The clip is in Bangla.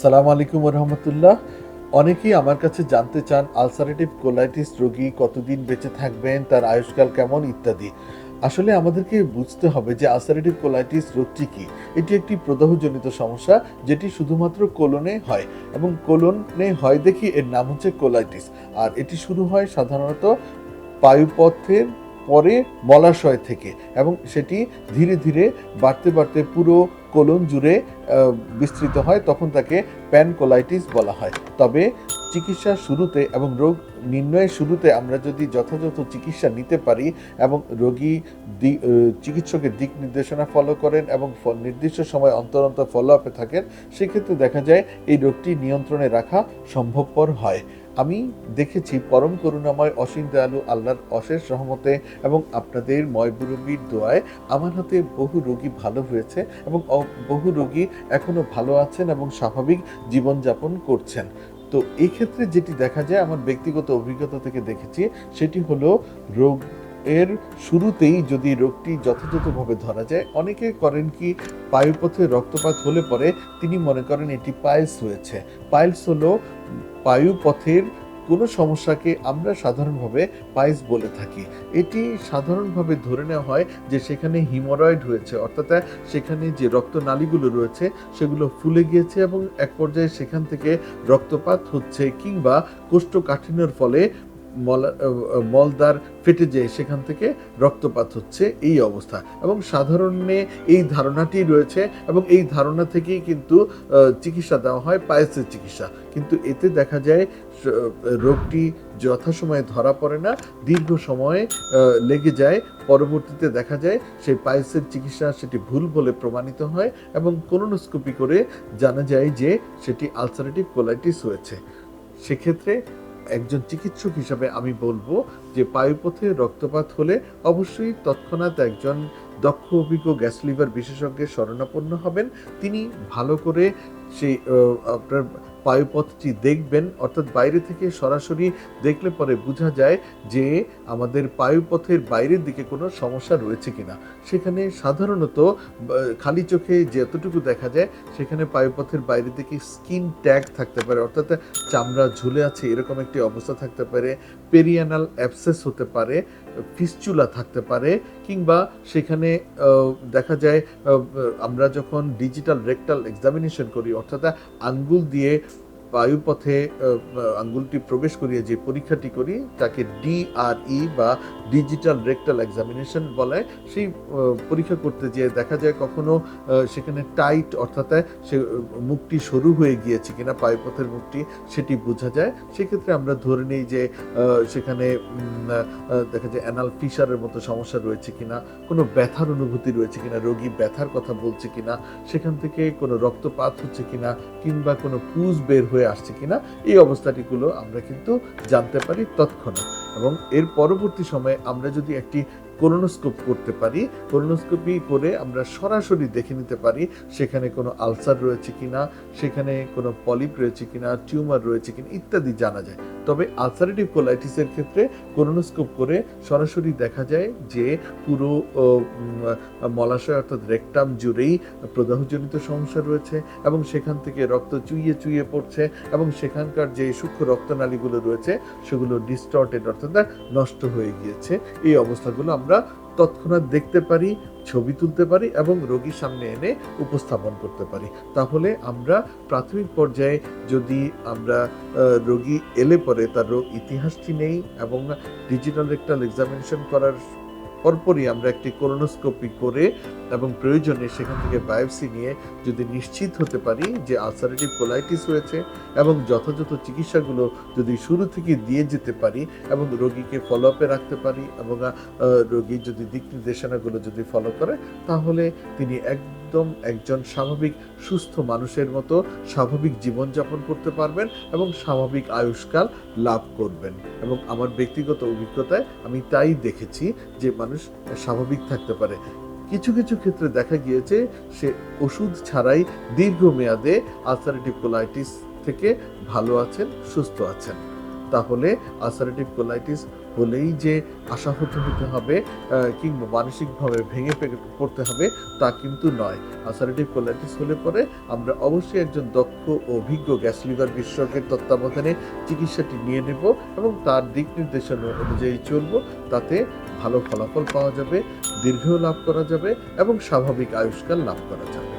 আসসালামু আলাইকুম রহমতুল্লাহ অনেকেই আমার কাছে জানতে চান, আলসারেটিভ কোলাইটিস রোগী কতদিন বেঁচে থাকবেন, তার আয়ুষ্কাল কেমন, ইত্যাদি। আসলে আমাদেরকে বুঝতে হবে যে আলসারেটিভ কোলাইটিস রোগটি কি। এটি একটি প্রদাহজনিত সমস্যা, যেটি শুধুমাত্র কোলনে হয় এবং কোলনে হয় দেখি এর নাম হচ্ছে কোলাইটিস। আর এটি শুরু হয় সাধারণত বায়ুপথের পরে মলাশয় থেকে এবং সেটি ধীরে ধীরে বাড়তে বাড়তে পুরো কোলন জুড়ে বিস্তৃত হয়, তখন তাকে প্যানকোলাইটিস বলা হয়। তবে চিকিৎসার শুরুতে এবং রোগ নির্ণয়ের শুরুতে আমরা যদি যথাযথ চিকিৎসা নিতে পারি এবং রোগী চিকিৎসকের দিক নির্দেশনা ফলো করেন এবং নির্দিষ্ট সময় অন্তর অন্তর ফলো আপে থাকেন, সেক্ষেত্রে দেখা যায় এই রোগটি নিয়ন্ত্রণে রাখা সম্ভবপর হয়। আমি দেখেছি পরম করুণাময় অসীম দয়ালু আল্লাহর অশেষ রহমতে এবং আপনাদের ময়বুরুগীর দোয়ায় আমার হাতে বহু রোগী ভালো হয়েছে এবং বহু রোগী এখনও ভালো আছেন এবং স্বাভাবিক জীবনযাপন করছেন। তো এই ক্ষেত্রে যেটি দেখা যায়, আমার ব্যক্তিগত অভিজ্ঞতা থেকে দেখেছি, সেটি হলো রোগ এর শুরুতেই যদি রোগটি যথাযথভাবে ধরা যায়, অনেকে করেন কি, পায়ুপথে রক্তপাত হলে পরে তিনি মনে করেন এটি পাইলস হয়েছে। পাইলস হলো পায়ুপথের কোনো সমস্যাকে আমরা সাধারণভাবে পাইলস বলে থাকি। এটি সাধারণভাবে ধরে নেওয়া হয় যে সেখানে হিমোরয়েড হয়েছে, অর্থাৎ সেখানে যে রক্তনালীগুলো রয়েছে, সেগুলো ফুলে গিয়েছে এবং এক পর্যায়ে সেখান থেকে রক্তপাত হচ্ছে কিংবা কোষ্ঠকাঠিন্যর ফলে মলা- আহ, মলদ্বার ফেটে যেয়ে সেখান থেকে রক্তপাত হচ্ছে এই অবস্থা। এবং সাধারণে এই ধারণাটি রয়েছে এবং এই ধারণা থেকেই কিন্তু চিকিৎসা দেওয়া হয় পায়েসের চিকিৎসা। কিন্তু এতে দেখা যায় রোগটি যথাসময়ে ধরা পড়ে না দীর্ঘ সময়ে লেগে যায়। পরবর্তীতে দেখা যায় সেই পায়েসের চিকিৎসা সেটি ভুল বলে প্রমাণিত হয় এবং কোলোনোস্কোপি করে জানা যায় যে সেটি আলসারেটিভ কোলাইটিস হয়েছে। সেক্ষেত্রে একজন চিকিৎসক হিসাবে আমি বলব যে পায়ুপথে রক্তপাত হলে অবশ্যই তৎক্ষণাৎ একজন দক্ষ অভিজ্ঞ গ্যাস লিভার বিশেষজ্ঞের শরণাপন্ন হবেন। তিনি ভালো করে সেই আপনার পায়ুপথটি দেখবেন, অর্থাৎ বাইরে থেকে সরাসরি দেখলে পরে বোঝা যায় যে আমাদের পায়ুপথের বাইরের দিকে কোনো সমস্যা রয়েছে কিনা। সেখানে সাধারণত খালি চোখে যতটুকু দেখা যায়, সেখানে পায়ুপথের বাইরের দিকে স্কিন ট্যাগ থাকতে পারে, অর্থাৎ চামড়া ঝুলে আছে এরকম একটি অবস্থা থাকতে পারে, পেরিয়ানাল অ্যাবসেস হতে পারে ফিসচুলা থাকতে পারে, কিংবা সেখানে দেখা যায় আমরা যখন ডিজিটাল রেকটাল এক্সামিনেশন করি, অর্থাৎ আঙ্গুল দিয়ে বায়ুপথে আঙ্গুলটি প্রবেশ করিয়ে যে পরীক্ষাটি করি, তাকে ডিআরই বা ডিজিটাল রেকটাল এক্সামিনেশন বলে। সেই পরীক্ষা করতে যেয়ে দেখা যায় কখনো সেখানে টাইট অর্থাৎ সে মুখটি সরু হয়ে গিয়েছে কিনা পায়ুপথের মুখটি, সেটি বোঝা যায়। সেক্ষেত্রে আমরা ধরে নিই যে সেখানে দেখা যায় অ্যানাল ফিশারের মতো সমস্যা রয়েছে কিনা, কোনো ব্যথার অনুভূতি রয়েছে কিনা, রোগী ব্যথার কথা বলছে কিনা, সেখান থেকে কোনো রক্তপাত হচ্ছে কিনা, কিংবা কোনো পুজ বের হয়ে আসছে কিনা, এই অবস্থাটিগুলো আমরা কিন্তু জানতে পারি তৎক্ষণাৎ। এবং এর পরবর্তী সময়ে আমরা যদি একটি কোলোনোস্কোপ করতে পারি। কোলোনোস্কোপি করে আমরা সরাসরি দেখে নিতে পারি সেখানে কোনো আলসার রয়েছে কিনা, সেখানে কোনো পলিপ রয়েছে কিনা, টিউমার রয়েছে কিনা ইত্যাদি জানা যায়। তবে আলসারেটিভ কোলাইটিসের ক্ষেত্রে কোলোনোস্কোপ করে সরাসরি দেখা যায় যে পুরো মলাশয় অর্থাৎ রেকটাম জুড়েই প্রদাহজনিত সমস্যা রয়েছে এবং সেখান থেকে রক্ত চুইয়ে চুইয়ে পড়ছে এবং সেখানকার যে সূক্ষ্ম রক্তনালীগুলো রয়েছে সেগুলো ডিস্টর্টেড অর্থাৎ নষ্ট হয়ে গিয়েছে। এই অবস্থাগুলো আমরা তৎক্ষণাৎ দেখতে পারি, ছবি তুলতে পারি এবং রোগীর সামনে এনে উপস্থাপন করতে পারি। তাহলে আমরা প্রাথমিক পর্যায়ে যদি আমরা রোগী এলে পরে তার রোগ ইতিহাসটি নেই এবং ডিজিটাল রেক্টাল এক্সামিনেশন করার পরপরই আমরা একটি কোলোনোস্কোপি করে এবং প্রয়োজনে সেখান থেকে বায়োপসি নিয়ে যদি নিশ্চিত হতে পারি যে আলসারেটিভ কোলাইটিস হয়েছে এবং যথাযথ চিকিৎসাগুলো যদি শুরু থেকে দিয়ে যেতে পারি এবং রোগীকে ফলো আপে রাখতে পারি এবং রোগী রোগীর যদি দিক নির্দেশনাগুলো যদি ফলো করে, তাহলে তিনি একদম একজন স্বাভাবিক সুস্থ মানুষের মতো স্বাভাবিক জীবনযাপন করতে পারবেন এবং স্বাভাবিক আয়ুষ্কাল লাভ করবেন। এবং আমার ব্যক্তিগত অভিজ্ঞতায় আমি তাই দেখেছি যে মানুষ স্বাভাবিক থাকতে পারে। কিছু কিছু ক্ষেত্রে দেখা গিয়েছে সে ওষুধ ছাড়াই দীর্ঘমেয়াদে আলসারেটিভ কোলাইটিস থেকে ভালো আছেন, সুস্থ আছেন। তাহলে আলসারেটিভ কোলাইটিস হলেই যে আশাহত হতে হবে কিংবা মানসিকভাবে ভেঙে পড়তে হবে, তা কিন্তু নয়। আলসারেটিভ কোলাইটিস হলে পরে আমরা অবশ্যই একজন দক্ষ অভিজ্ঞ গ্যাস লিভার বিশেষজ্ঞের তত্ত্বাবধানে চিকিৎসাটি নিয়ে নেব এবং তার দিক নির্দেশনা অনুযায়ী চলব, তাতে ভালো ফলাফল পাওয়া যাবে দীর্ঘ লাভ করা যাবে এবং স্বাভাবিক আয়ুষ্কাল লাভ করা যাবে।